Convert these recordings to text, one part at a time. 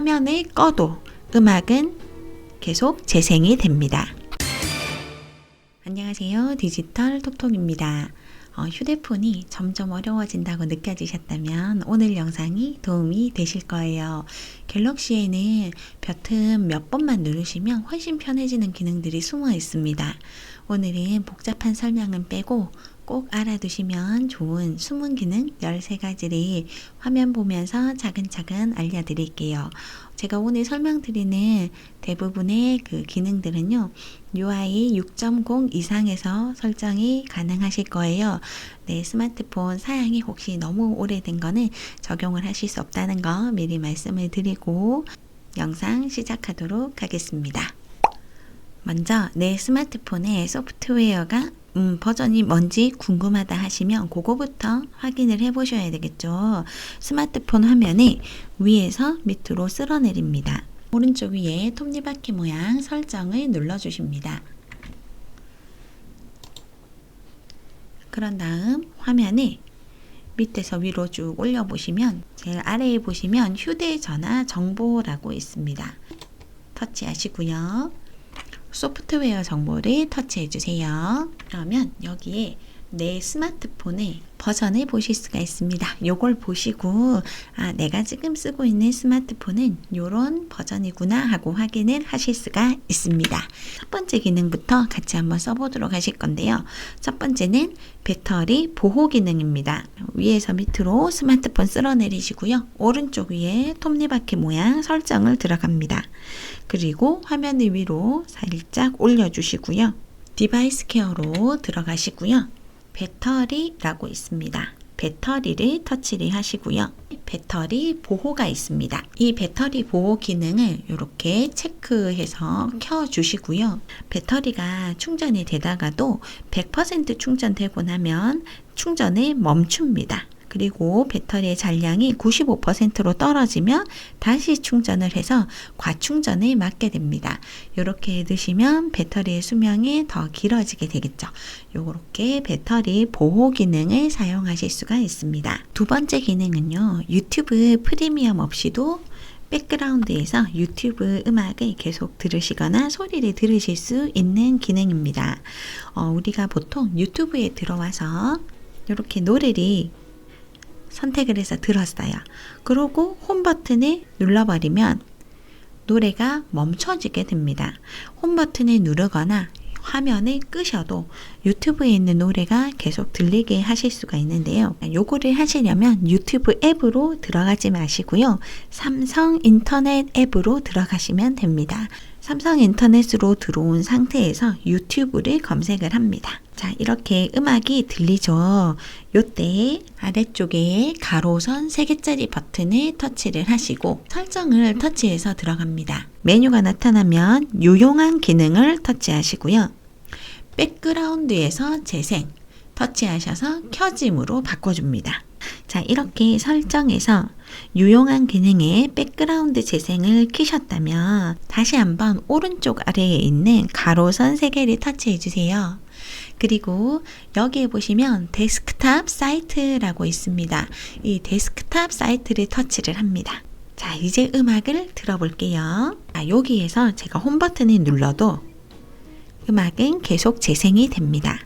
화면을 꺼도 음악은 계속 재생이 됩니다. 안녕하세요. 디지털 톡톡입니다. 어, 휴대폰이 점점 어려워진다고 느껴지셨다면 오늘 영상이 도움이 되실 거예요. 갤럭시에는 버튼 몇 번만 누르시면 훨씬 편해지는 기능들이 숨어 있습니다. 오늘은 복잡한 설명은 빼고 꼭 알아두시면 좋은 숨은 기능 13가지를 화면 보면서 차근차근 알려드릴게요. 제가 오늘 설명드리는 대부분의 그 기능들은요, UI 6.0 이상에서 설정이 가능하실 거예요. 네, 스마트폰 사양이 혹시 너무 오래된 거는 적용을 하실 수 없다는 거 미리 말씀을 드리고 영상 시작하도록 하겠습니다. 먼저 내 스마트폰의 소프트웨어가 음, 버전이 뭔지 궁금하다 하시면 그거부터 확인을 해 보셔야 되겠죠. 스마트폰 화면에 위에서 밑으로 쓸어내립니다. 오른쪽 위에 톱니바퀴 모양 설정을 눌러 주십니다. 그런 다음 화면에 밑에서 위로 쭉 올려 보시면 제일 아래에 보시면 휴대전화 정보라고 있습니다. 터치하시고요. 소프트웨어 정보를 터치해 주세요. 그러면 여기에 내 스마트폰의 버전을 보실 수가 있습니다. 요걸 보시고 아 내가 지금 쓰고 있는 스마트폰은 요런 버전이구나 하고 확인을 하실 수가 있습니다. 첫 번째 기능부터 같이 한번 써보도록 하실 건데요. 첫 번째는 배터리 보호 기능입니다. 위에서 밑으로 스마트폰 쓸어내리시고요. 오른쪽 위에 톱니바퀴 모양 설정을 들어갑니다. 그리고 화면 위로 살짝 올려주시고요. 디바이스 케어로 들어가시고요. 배터리라고 있습니다. 배터리를 터치를 하시고요. 배터리 보호가 있습니다. 이 배터리 보호 기능을 이렇게 체크해서 켜 주시고요. 배터리가 충전이 되다가도 100% 충전되고 나면 충전을 멈춥니다. 그리고 배터리의 잔량이 95%로 떨어지면 다시 충전을 해서 과충전을 막게 됩니다. 이렇게 넣으시면 배터리의 수명이 더 길어지게 되겠죠. 요렇게 배터리 보호 기능을 사용하실 수가 있습니다. 두 번째 기능은요. 유튜브 프리미엄 없이도 백그라운드에서 유튜브 음악을 계속 들으시거나 소리를 들으실 수 있는 기능입니다. 어, 우리가 보통 유튜브에 들어와서 이렇게 노래를 선택을 해서 들었어요. 그러고 홈 버튼을 눌러버리면 노래가 멈춰지게 됩니다. 홈 버튼을 누르거나 화면을 끄셔도 유튜브에 있는 노래가 계속 들리게 하실 수가 있는데요. 요거를 하시려면 유튜브 앱으로 들어가지 마시고요. 삼성 인터넷 앱으로 들어가시면 됩니다. 삼성 인터넷으로 들어온 상태에서 유튜브를 검색을 합니다. 자, 이렇게 음악이 들리죠. 요때 아래쪽에 가로선 3개짜리 버튼을 터치를 하시고 설정을 터치해서 들어갑니다. 메뉴가 나타나면 유용한 기능을 터치하시고요. 백그라운드에서 재생 터치하셔서 켜짐으로 바꿔줍니다. 자, 이렇게 설정해서 유용한 기능에 백그라운드 재생을 키셨다면 다시 한번 오른쪽 아래에 있는 가로선 3개를 터치해 주세요. 그리고 여기에 보시면 데스크탑 사이트라고 있습니다. 이 데스크탑 사이트를 터치를 합니다. 자, 이제 음악을 들어볼게요. 자, 여기에서 제가 홈 버튼을 눌러도 음악은 계속 재생이 됩니다.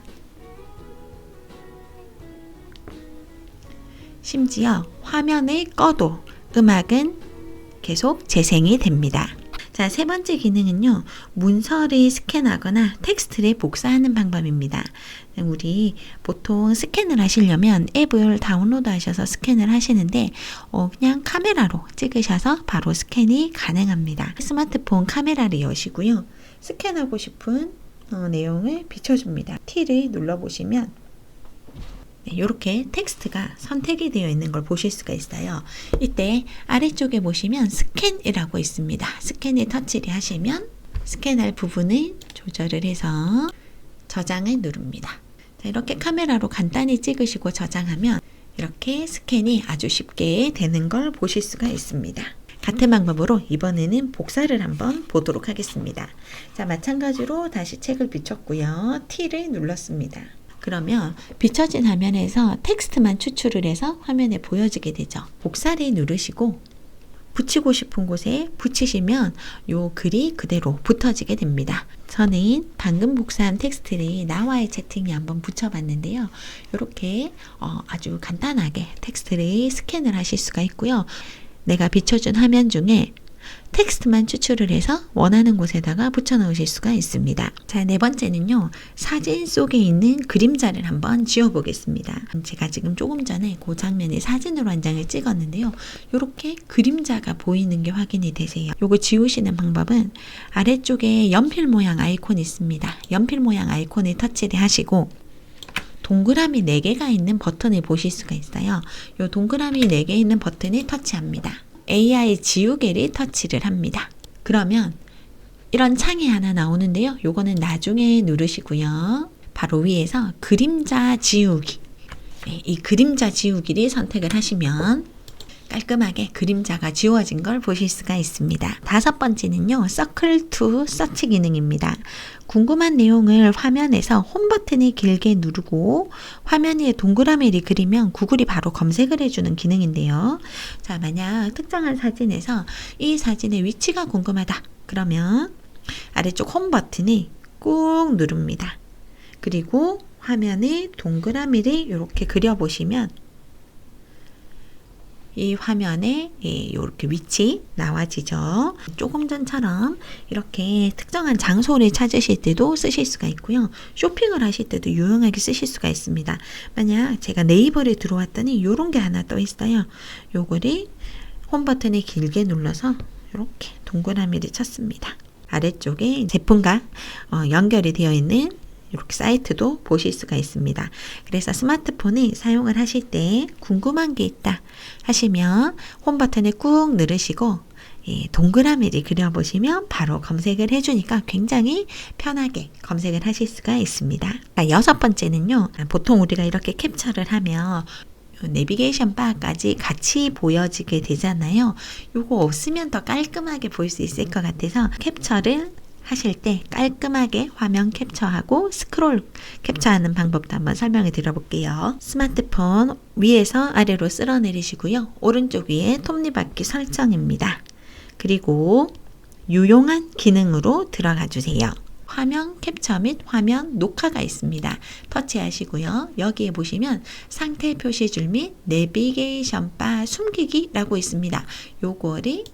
심지어 화면을 꺼도 음악은 계속 재생이 됩니다. 자, 세 번째 기능은요, 문서를 스캔하거나 텍스트를 복사하는 방법입니다. 우리 보통 스캔을 하시려면 앱을 다운로드 하셔서 스캔을 하시는데, 어, 그냥 카메라로 찍으셔서 바로 스캔이 가능합니다. 스마트폰 카메라를 여시고요. 스캔하고 싶은 어, 내용을 비춰줍니다. T를 눌러보시면 이렇게 텍스트가 선택이 되어 있는 걸 보실 수가 있어요. 이때 아래쪽에 보시면 스캔이라고 있습니다. 스캔을 터치를 하시면 스캔할 부분을 조절을 해서 저장을 누릅니다. 자, 이렇게 카메라로 간단히 찍으시고 저장하면 이렇게 스캔이 아주 쉽게 되는 걸 보실 수가 있습니다. 같은 방법으로 이번에는 복사를 한번 보도록 하겠습니다. 자, 마찬가지로 다시 책을 비췄고요. T를 눌렀습니다. 그러면 비춰진 화면에서 텍스트만 추출을 해서 화면에 보여지게 되죠. 복사를 누르시고 붙이고 싶은 곳에 붙이시면 요 글이 그대로 붙어지게 됩니다. 저는 방금 복사한 텍스트를 나와의 채팅에 한번 붙여봤는데요. 이렇게 어, 아주 간단하게 텍스트를 스캔을 하실 수가 있고요. 내가 비춰준 화면 중에 텍스트만 추출을 해서 원하는 곳에다가 붙여 넣으실 수가 있습니다. 자, 네 번째는요. 사진 속에 있는 그림자를 한번 지워 보겠습니다. 제가 지금 조금 전에 그 장면에 사진으로 한 장을 찍었는데요. 이렇게 그림자가 보이는 게 확인이 되세요. 요거 지우시는 방법은 아래쪽에 연필 모양 아이콘 있습니다. 연필 모양 아이콘을 터치를 하시고 동그라미 4개가 있는 버튼을 보실 수가 있어요. 요 동그라미 4개 있는 버튼을 터치합니다. AI 지우개를 터치를 합니다. 그러면 이런 창이 하나 나오는데요. 요거는 나중에 누르시고요. 바로 위에서 그림자 지우기. 네, 이 그림자 지우기를 선택을 하시면 깔끔하게 그림자가 지워진 걸 보실 수가 있습니다. 다섯 번째는요, 서클 투 서치 기능입니다. 궁금한 내용을 화면에서 홈 버튼을 길게 누르고 화면 위에 동그라미를 그리면 구글이 바로 검색을 해주는 기능인데요. 자, 만약 특정한 사진에서 이 사진의 위치가 궁금하다. 그러면 아래쪽 홈 버튼을 꾹 누릅니다. 그리고 화면에 동그라미를 이렇게 그려보시면 이 화면에 이렇게 위치 나와지죠. 조금 전처럼 이렇게 특정한 장소를 찾으실 때도 쓰실 수가 있고요. 쇼핑을 하실 때도 유용하게 쓰실 수가 있습니다. 만약 제가 네이버를 들어왔더니 이런 게 하나 떠 있어요. 요거를 홈 버튼을 길게 눌러서 이렇게 동그라미를 쳤습니다. 아래쪽에 제품과 어, 연결이 되어 있는 이렇게 사이트도 보실 수가 있습니다. 그래서 스마트폰을 사용을 하실 때 궁금한 게 있다 하시면 홈 버튼을 꾹 누르시고 예, 동그라미를 그려보시면 바로 검색을 해주니까 굉장히 편하게 검색을 하실 수가 있습니다. 자, 여섯 번째는요. 보통 우리가 이렇게 캡처를 하면 내비게이션 바까지 같이 보여지게 되잖아요. 요거 없으면 더 깔끔하게 볼 수 있을 것 같아서 캡처를 하실 때 깔끔하게 화면 캡처하고 스크롤 캡처하는 방법도 한번 설명해 드려볼게요. 스마트폰 위에서 아래로 쓸어 내리시고요. 오른쪽 위에 톱니바퀴 설정입니다. 그리고 유용한 기능으로 들어가 주세요. 화면 캡처 및 화면 녹화가 있습니다. 터치하시고요. 여기에 보시면 상태 표시줄 및 내비게이션 바 숨기기라고 있습니다. 요거를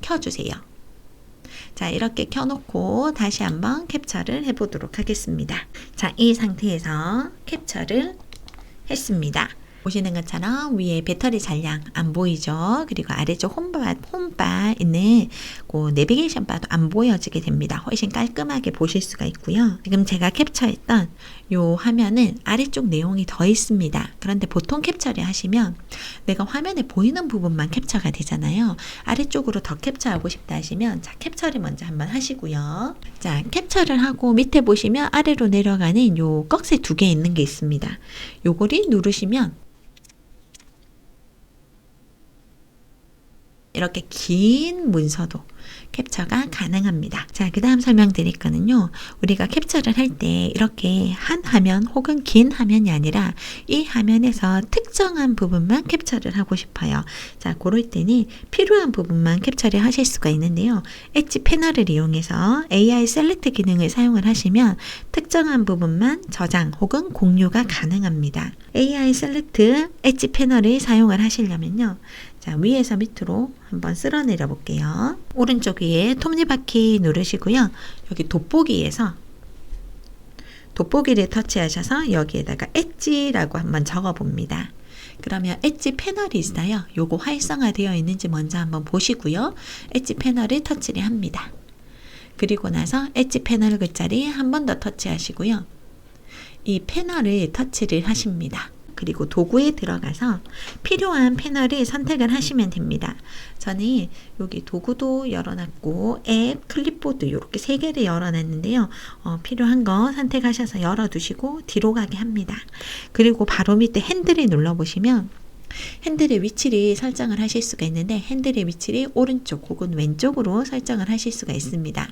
켜주세요. 자, 이렇게 켜놓고 다시 한번 캡처를 해보도록 하겠습니다. 자, 이 상태에서 캡처를 했습니다. 보시는 것처럼 위에 배터리 잔량 안 보이죠? 그리고 아래쪽 홈바, 홈바 있는 그 내비게이션 바도 안 보여지게 됩니다. 훨씬 깔끔하게 보실 수가 있고요. 지금 제가 캡처했던 요 화면은 아래쪽 내용이 더 있습니다. 그런데 보통 캡처를 하시면 내가 화면에 보이는 부분만 캡처가 되잖아요. 아래쪽으로 더 캡처하고 싶다 하시면 자, 캡처를 먼저 한번 하시고요. 자, 캡처를 하고 밑에 보시면 아래로 내려가는 요 꺽쇠 두 개 있는 게 있습니다. 요거를 누르시면 이렇게 긴 문서도 캡처가 가능합니다. 자, 그 다음 설명드릴 거는요. 우리가 캡처를 할 때 이렇게 한 화면 혹은 긴 화면이 아니라 이 화면에서 특정한 부분만 캡처를 하고 싶어요. 자, 그럴 때는 필요한 부분만 캡처를 하실 수가 있는데요. 엣지 패널을 이용해서 AI 셀렉트 기능을 사용을 하시면 특정한 부분만 저장 혹은 공유가 가능합니다. AI 셀렉트 엣지 패널을 사용을 하시려면요. 자, 위에서 밑으로 한번 쓸어내려 볼게요. 오른쪽 위에 톱니바퀴 누르시고요. 여기 돋보기에서 돋보기를 터치하셔서 여기에다가 엣지라고 한번 적어 봅니다. 그러면 엣지 패널이 있어요. 요거 활성화되어 있는지 먼저 한번 보시고요. 엣지 패널을 터치를 합니다. 그리고 나서 엣지 패널 글자리 한 번 더 터치하시고요. 이 패널을 터치를 하십니다. 그리고 도구에 들어가서 필요한 패널을 선택을 하시면 됩니다. 저는 여기 도구도 열어놨고 앱, 클립보드 이렇게 세 개를 열어놨는데요. 어, 필요한 거 선택하셔서 열어두시고 뒤로 가게 합니다. 그리고 바로 밑에 핸들을 눌러보시면 핸들의 위치를 설정을 하실 수가 있는데 핸들의 위치를 오른쪽 혹은 왼쪽으로 설정을 하실 수가 있습니다.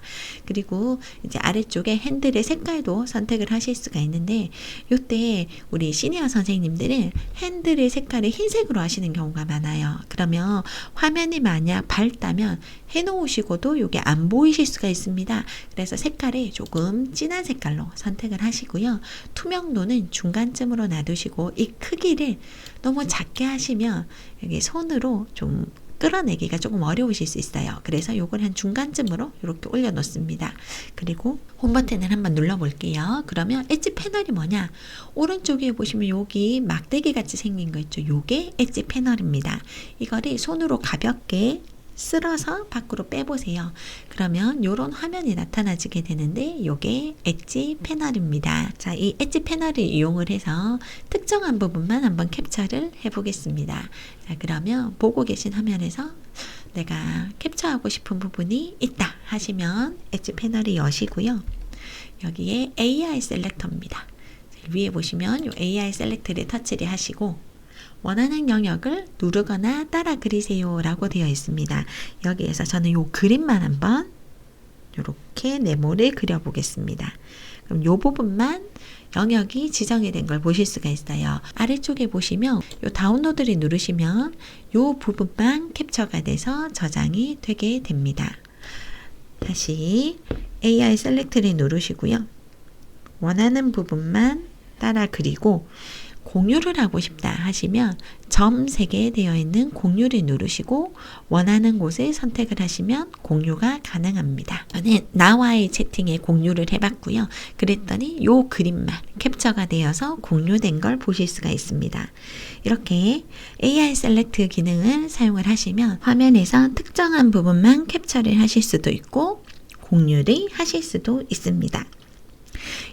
그리고 이제 아래쪽에 핸들의 색깔도 선택을 하실 수가 있는데 이때 우리 시니어 선생님들은 핸들의 색깔을 흰색으로 하시는 경우가 많아요. 그러면 화면이 만약 밝다면 해놓으시고도 이게 안 보이실 수가 있습니다. 그래서 색깔을 조금 진한 색깔로 선택을 하시고요. 투명도는 중간쯤으로 놔두시고 이 크기를 너무 작게 하시면 여기 손으로 좀 끌어내기가 조금 어려우실 수 있어요. 그래서 요걸 한 중간쯤으로 이렇게 올려놓습니다. 그리고 홈 버튼을 한번 눌러볼게요. 그러면 엣지 패널이 뭐냐? 오른쪽에 보시면 여기 막대기 같이 생긴 거 있죠? 요게 엣지 패널입니다. 이거를 손으로 가볍게 쓸어서 밖으로 빼보세요. 그러면 이런 화면이 나타나지게 되는데 이게 엣지 패널입니다. 자, 이 엣지 패널을 이용을 해서 특정한 부분만 한번 캡처를 해보겠습니다. 자, 그러면 보고 계신 화면에서 내가 캡처하고 싶은 부분이 있다 하시면 엣지 패널을 여시고요. 여기에 AI 셀렉터입니다. 위에 보시면 이 AI 셀렉트를 터치를 하시고 원하는 영역을 누르거나 따라 그리세요 라고 되어 있습니다. 여기에서 저는 이 그림만 한번 이렇게 네모를 그려보겠습니다. 그럼 이 부분만 영역이 지정이 된 걸 보실 수가 있어요. 아래쪽에 보시면 이 다운로드를 누르시면 이 부분만 캡처가 돼서 저장이 되게 됩니다. 다시 AI 셀렉트를 누르시고요. 원하는 부분만 따라 그리고 공유를 하고 싶다 하시면 점 3개 되어 있는 공유를 누르시고 원하는 곳을 선택을 하시면 공유가 가능합니다. 저는 나와의 채팅에 공유를 해봤고요. 그랬더니 요 그림만 캡처가 되어서 공유된 걸 보실 수가 있습니다. 이렇게 AI 셀렉트 기능을 사용을 하시면 화면에서 특정한 부분만 캡처를 하실 수도 있고 공유를 하실 수도 있습니다.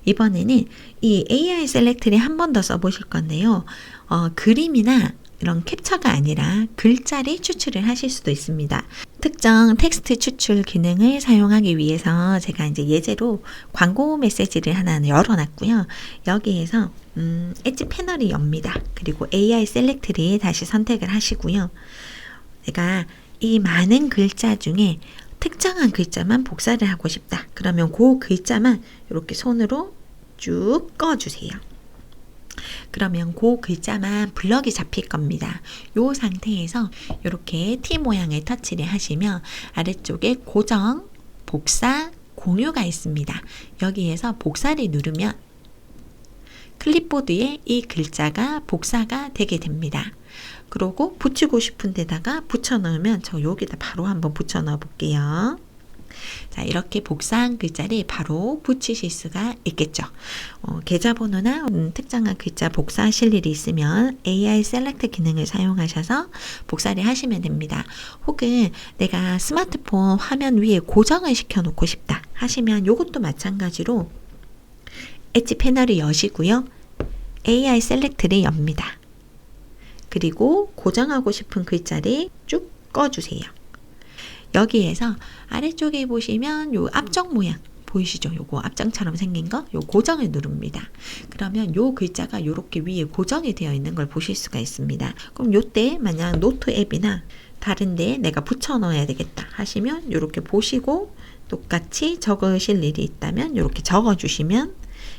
이번에는 이 AI 셀렉트를 한 번 더 써보실 건데요. 어, 그림이나 이런 캡처가 아니라 글자를 추출을 하실 수도 있습니다. 특정 텍스트 추출 기능을 사용하기 위해서 제가 이제 예제로 광고 메시지를 하나 열어놨고요. 여기에서 음, 엣지 패널이 엽니다. 그리고 AI 셀렉트를 다시 선택을 하시고요. 제가 이 많은 글자 중에 특정한 글자만 복사를 하고 싶다. 그러면 그 글자만 이렇게 손으로 쭉 꺼주세요. 그러면 그 글자만 블럭이 잡힐 겁니다. 이 상태에서 이렇게 T 모양의 터치를 하시면 아래쪽에 고정, 복사, 공유가 있습니다. 여기에서 복사를 누르면 클립보드에 이 글자가 복사가 되게 됩니다. 그리고 붙이고 싶은 데다가 붙여 넣으면 저 여기다 바로 한번 붙여 넣어 볼게요. 자, 이렇게 복사한 글자를 바로 붙이실 수가 있겠죠. 어, 계좌번호나 음, 특정한 글자 복사하실 일이 있으면 AI 셀렉트 기능을 사용하셔서 복사를 하시면 됩니다. 혹은 내가 스마트폰 화면 위에 고정을 시켜 놓고 싶다 하시면 이것도 마찬가지로 엣지 패널을 여시고요. AI 셀렉트를 엽니다. 그리고 고정하고 싶은 글자를 쭉 꺼주세요. 여기에서 아래쪽에 보시면 요 앞쪽 모양 보이시죠? 요거 앞장처럼 생긴 거, 요 고정을 누릅니다. 그러면 요 글자가 요렇게 위에 고정이 되어 있는 걸 보실 수가 있습니다. 그럼 요때 만약 노트 앱이나 다른데 내가 붙여 넣어야 되겠다 하시면 요렇게 보시고 똑같이 적으실 일이 있다면 요렇게 적어 주시면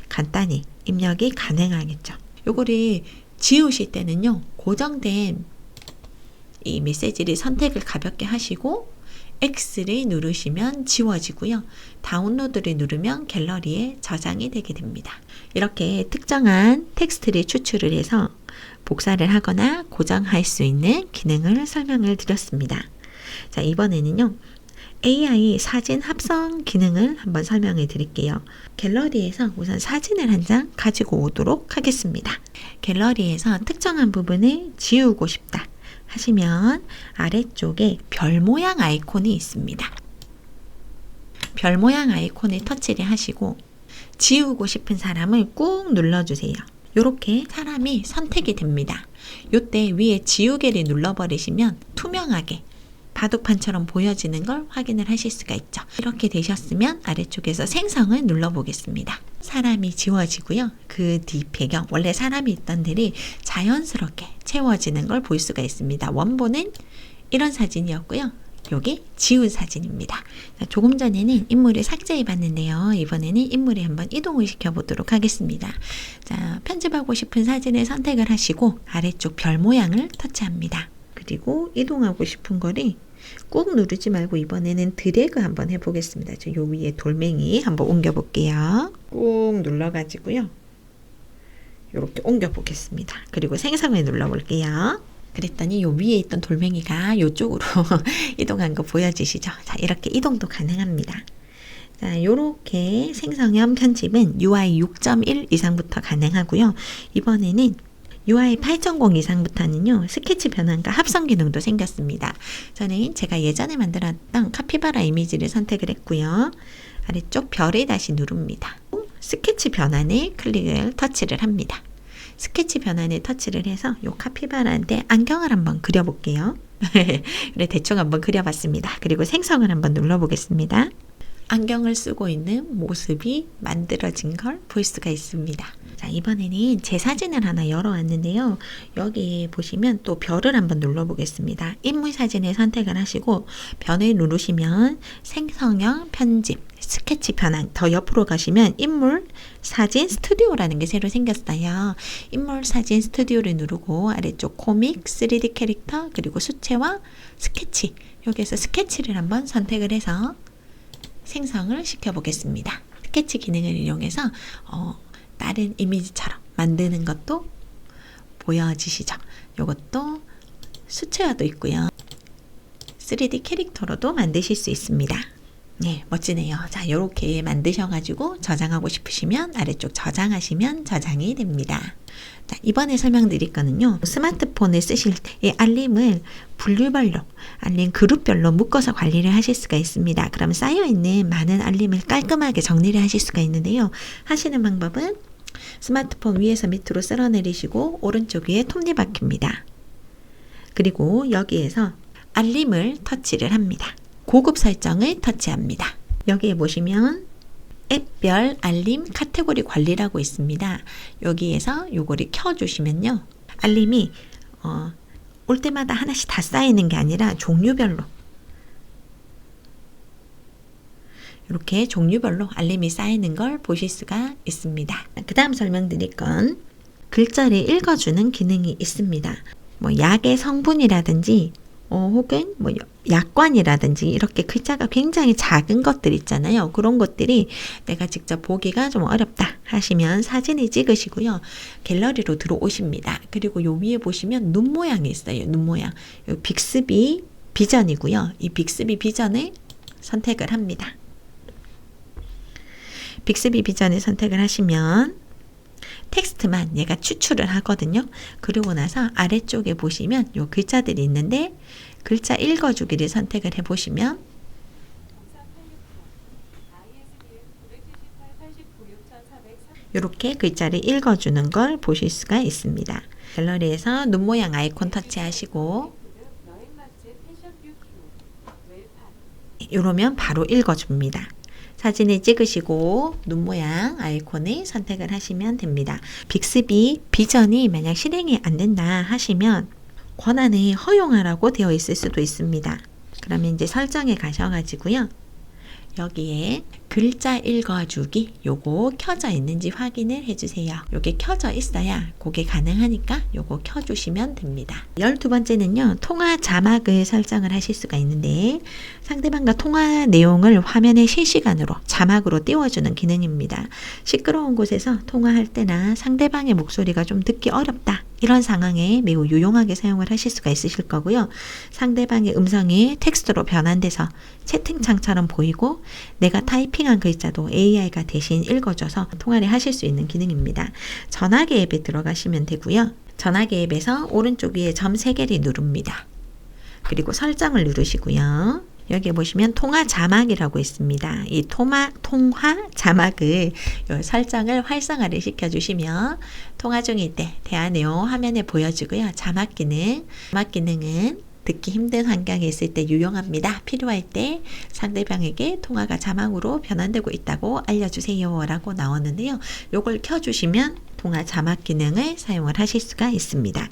간단히 입력이 가능하겠죠. 요거를 지우실 때는요, 고정된 이 메시지를 선택을 가볍게 하시고, X를 누르시면 지워지고요. 다운로드를 누르면 갤러리에 저장이 되게 됩니다. 이렇게 특정한 텍스트를 추출을 해서 복사를 하거나 고정할 수 있는 기능을 설명을 드렸습니다. 자, 이번에는요. AI 사진 합성 기능을 한번 설명해 드릴게요. 갤러리에서 우선 사진을 한 장 가지고 오도록 하겠습니다. 갤러리에서 특정한 부분을 지우고 싶다 하시면 아래쪽에 별 모양 아이콘이 있습니다. 별 모양 아이콘을 터치를 하시고 지우고 싶은 사람을 꾹 눌러주세요. 이렇게 사람이 선택이 됩니다. 이때 위에 지우개를 눌러버리시면 투명하게 바둑판처럼 보여지는 걸 확인을 하실 수가 있죠. 이렇게 되셨으면 아래쪽에서 생성을 눌러보겠습니다. 사람이 지워지고요. 그 뒤 배경, 원래 사람이 있던 데이 자연스럽게 채워지는 걸 볼 수가 있습니다. 원본은 이런 사진이었고요. 요게 지운 사진입니다. 자, 조금 전에는 인물을 삭제해 봤는데요. 이번에는 인물에 한번 이동을 시켜 보도록 하겠습니다. 자, 편집하고 싶은 사진을 선택을 하시고 아래쪽 별 모양을 터치합니다. 그리고 이동하고 싶은 거를 꾹 누르지 말고 이번에는 드래그 한번 해보겠습니다. 저 요 위에 돌멩이 한번 옮겨 볼게요. 꾹 눌러 가지고요. 이렇게 옮겨 보겠습니다. 그리고 생성을 눌러 볼게요. 그랬더니 요 위에 있던 돌멩이가 요쪽으로 이동한 거 보여지시죠? 자, 이렇게 이동도 가능합니다. 자, 요렇게 생성형 편집은 UI 6.1 이상부터 가능하고요. 이번에는 UI 8.0 이상부터는요, 스케치 변환과 합성 기능도 생겼습니다. 저는 제가 예전에 만들었던 카피바라 이미지를 선택을 했고요. 아래쪽 별을 다시 누릅니다. 스케치 변환을 클릭을 터치를 합니다. 스케치 변환에 터치를 해서 요 카피바라한테 안경을 한번 그려볼게요. 대충 한번 그려봤습니다. 그리고 생성을 한번 눌러보겠습니다. 안경을 쓰고 있는 모습이 만들어진 걸 볼 수가 있습니다. 자, 이번에는 제 사진을 하나 열어왔는데요. 여기 보시면 또 별을 한번 눌러보겠습니다. 인물 사진을 선택을 하시고 변을 누르시면 생성형 편집, 스케치 변환 더 옆으로 가시면 인물 사진 스튜디오라는 게 새로 생겼어요. 인물 사진 스튜디오를 누르고 아래쪽 코믹, 3D 캐릭터, 그리고 수채화, 스케치 여기에서 스케치를 한번 선택을 해서 생성을 시켜 보겠습니다. 스케치 기능을 이용해서 어, 다른 이미지처럼 만드는 것도 보여지시죠? 이것도 수채화도 있고요. 3D 캐릭터로도 만드실 수 있습니다. 네, 멋지네요. 자, 이렇게 만드셔가지고 저장하고 싶으시면 아래쪽 저장하시면 저장이 됩니다. 자, 이번에 설명드릴 거는요. 스마트폰을 쓰실 때 알림을 분류별로, 알림 그룹별로 묶어서 관리를 하실 수가 있습니다. 그럼 쌓여있는 많은 알림을 깔끔하게 정리를 하실 수가 있는데요. 하시는 방법은 스마트폰 위에서 밑으로 쓸어 내리시고 오른쪽 위에 톱니바퀴입니다. 그리고 여기에서 알림을 터치를 합니다. 고급 설정을 터치합니다. 여기에 보시면 앱별 알림 카테고리 관리라고 있습니다. 여기에서 요거를 켜주시면요. 알림이 어, 올 때마다 하나씩 다 쌓이는 게 아니라 종류별로 이렇게 종류별로 알림이 쌓이는 걸 보실 수가 있습니다. 그 다음 설명드릴 건 글자를 읽어주는 기능이 있습니다. 뭐 약의 성분이라든지 어, 혹은 뭐 약관이라든지 이렇게 글자가 굉장히 작은 것들 있잖아요. 그런 것들이 내가 직접 보기가 좀 어렵다 하시면 사진을 찍으시고요. 갤러리로 들어오십니다. 그리고 요 위에 보시면 눈 모양이 있어요. 눈 모양. 요 빅스비 비전이고요. 이 빅스비 비전을 선택을 합니다. 빅스비 비전을 선택을 하시면 텍스트만 얘가 추출을 하거든요. 그리고 나서 아래쪽에 보시면 요 글자들이 있는데 글자 읽어주기를 선택을 해보시면 이렇게 글자를 읽어주는 걸 보실 수가 있습니다. 갤러리에서 눈 모양 아이콘 터치하시고 이러면 바로 읽어줍니다. 사진을 찍으시고 눈 모양 아이콘을 선택을 하시면 됩니다. 빅스비 비전이 만약 실행이 안 된다 하시면 권한을 허용하라고 되어 있을 수도 있습니다. 그러면 이제 설정에 가셔가지고요. 여기에 글자 읽어주기 요거 켜져 있는지 확인을 해주세요. 요게 켜져 있어야 그게 가능하니까 요거 켜주시면 됩니다. 열두 번째는요. 통화 자막을 설정을 하실 수가 있는데 상대방과 통화 내용을 화면에 실시간으로 자막으로 띄워주는 기능입니다. 시끄러운 곳에서 통화할 때나 상대방의 목소리가 좀 듣기 어렵다. 이런 상황에 매우 유용하게 사용을 하실 수가 있으실 거고요. 상대방의 음성이 텍스트로 변환돼서 채팅창처럼 보이고 내가 타이핑한 글자도 AI가 대신 읽어줘서 통화를 하실 수 있는 기능입니다. 전화기 앱에 들어가시면 되고요. 전화기 앱에서 오른쪽 위에 점 3개를 누릅니다. 그리고 설정을 누르시고요. 여기 보시면 통화 자막이라고 있습니다. 이 통화, 통화 자막을 설정을 활성화를 시켜주시면 통화 중일 때 대화 내용 화면에 보여주고요. 자막 기능, 자막 기능은 듣기 힘든 환경에 있을 때 유용합니다. 필요할 때 상대방에게 통화가 자막으로 변환되고 있다고 알려주세요. 라고 나오는데요. 이걸 켜주시면 통화 자막 기능을 사용을 하실 수가 있습니다.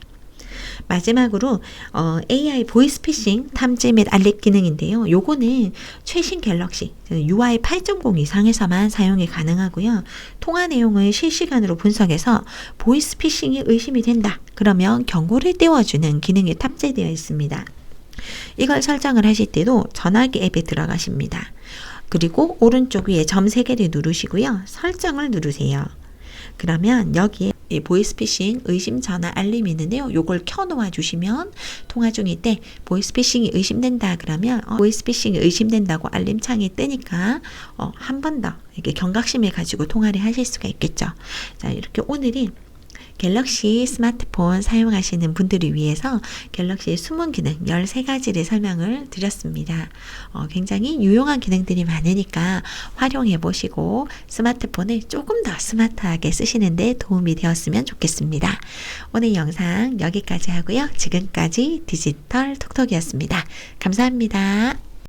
마지막으로 어, AI 보이스피싱 탐지 및 알림 기능인데요. 요거는 최신 갤럭시 UI 8.0 이상에서만 사용이 가능하고요. 통화 내용을 실시간으로 분석해서 보이스피싱이 의심이 된다. 그러면 경고를 띄워주는 기능이 탑재되어 있습니다. 이걸 설정을 하실 때도 전화기 앱에 들어가십니다. 그리고 오른쪽 위에 점 3개를 누르시고요. 설정을 누르세요. 그러면 여기에 이 보이스피싱 의심 전화 알림이 있는데요. 요걸 켜놓아 주시면 통화 중일 때 보이스피싱이 의심된다 그러면 어, 보이스피싱이 의심된다고 알림창이 뜨니까 어, 한 번 더 이렇게 경각심을 가지고 통화를 하실 수가 있겠죠. 자 이렇게 오늘은 갤럭시 스마트폰 사용하시는 분들을 위해서 갤럭시의 숨은 기능 13가지를 설명을 드렸습니다. 어, 굉장히 유용한 기능들이 많으니까 활용해 보시고 스마트폰을 조금 더 스마트하게 쓰시는데 도움이 되었으면 좋겠습니다. 오늘 영상 여기까지 하고요. 지금까지 디지털 톡톡이었습니다. 감사합니다.